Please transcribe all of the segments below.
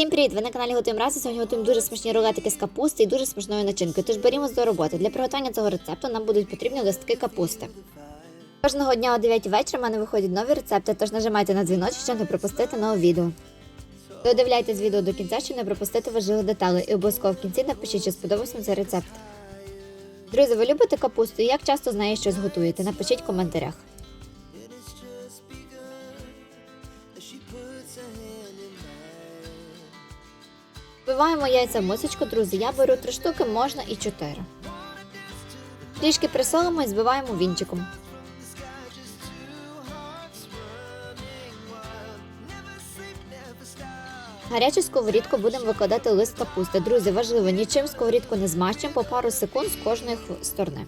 Всім привіт! Ви на каналі Готуємо Разом. Сьогодні готуємо дуже смачні рулетики з капусти і дуже смачною начинкою. Тож берімось до роботи. Для приготування цього рецепту нам будуть потрібні листки капусти. Кожного дня о 9 вечора в мене виходять нові рецепти, тож нажимайте на дзвіночок, щоб не пропустити нове відео. Додивляйтесь відео до кінця, щоб не пропустити важливих деталей, і обов'язково в кінці напишіть, чи сподобався цей рецепт. Друзі, ви любите капусту і як часто з нею щось готуєте? Напишіть в коментарях. Вбиваємо яйця в мисочку, друзі. Я беру 3 штуки, можна і 4. Трішки присолимо і збиваємо вінчиком. Гарячу сковорідку будемо викладати лист капусти. Друзі, важливо, нічим сковорідку не змащуємо по пару секунд з кожної сторони.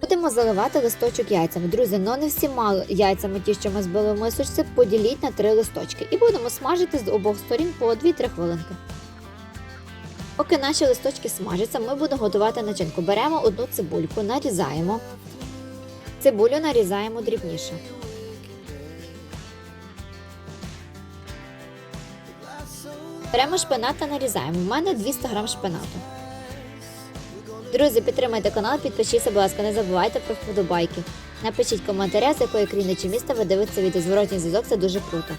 Будемо заливати листочок яйцями. Друзі, ну не всіма яйцями ті, що ми збили в мисочці, поділіть на три листочки. І будемо смажити з обох сторін по 2-3 хвилинки. Поки наші листочки смажаться, ми будемо готувати начинку. Беремо одну цибульку, нарізаємо. Цибулю нарізаємо дрібніше. Беремо шпинат та нарізаємо. У мене 200 грам шпинату. Друзі, підтримайте канал, підпишіться, будь ласка, не забувайте про вподобайки. Напишіть коментаря, з якої країни чи міста ви дивитеся відео. Зворотній зв'язок це дуже круто.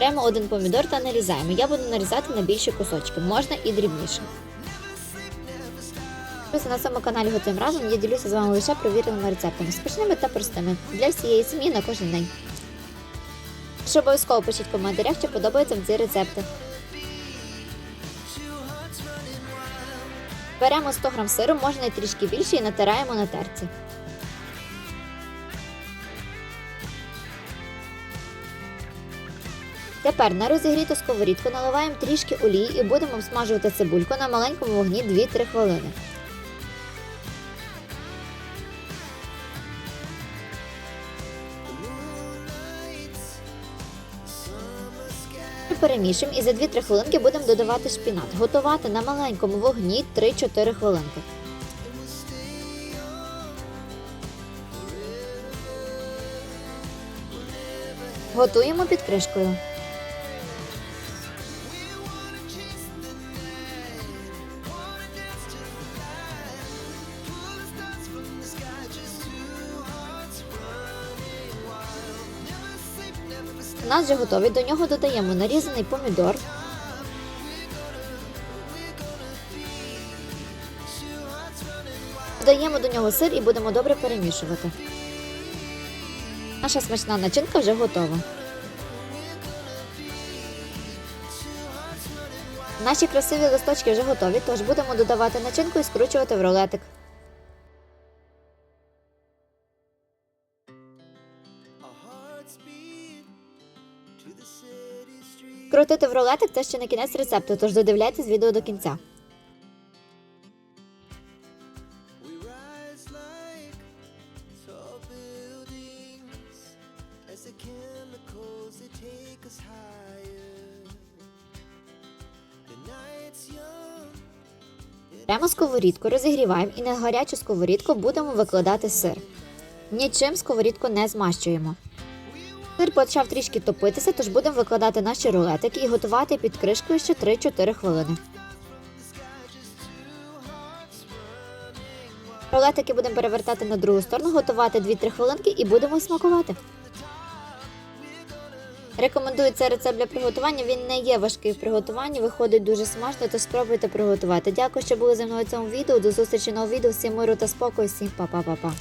Беремо один помідор та нарізаємо. Я буду нарізати на більші кусочки, можна і дрібніше. На цьому каналі Готуємо разом. Я ділюся з вами лише провіреними рецептами, смачними та простими для всієї сім'ї на кожен день. Що обов'язково пишіть в коментарях, чи подобаються вам ці рецепти. Беремо 100 г сиру, можна і трішки більше, і натираємо на терці. Тепер на розігріту сковорідку наливаємо трішки олії і будемо обсмажувати цибульку на маленькому вогні 2-3 хвилини. Перемішуємо і за 2-3 хвилинки будемо додавати шпінат. Готувати на маленькому вогні 3-4 хвилинки. Готуємо під кришкою. Нас вже готовий. До нього додаємо нарізаний помідор. Додаємо до нього сир і будемо добре перемішувати. Наша смачна начинка вже готова. Наші красиві листочки вже готові, тож будемо додавати начинку і скручувати в рулетик. Крутити в рулетик це ще не кінець рецепту, тож додивляйтесь відео до кінця. Беремо сковорідку, розігріваємо і на гарячу сковорідку будемо викладати сир. Нічим сковорідку не змащуємо. Сир почав трішки топитися, тож будемо викладати наші рулетики і готувати під кришкою ще 3-4 хвилини. Рулетики будемо перевертати на другу сторону, готувати 2-3 хвилинки і будемо смакувати. Рекомендую цей рецепт для приготування. Він не є важкий в приготуванні, виходить дуже смачно, то спробуйте приготувати. Дякую, що були зі мною в цьому відео. До зустрічі нового відео. Всім миру та спокою, всім па-па-па-па.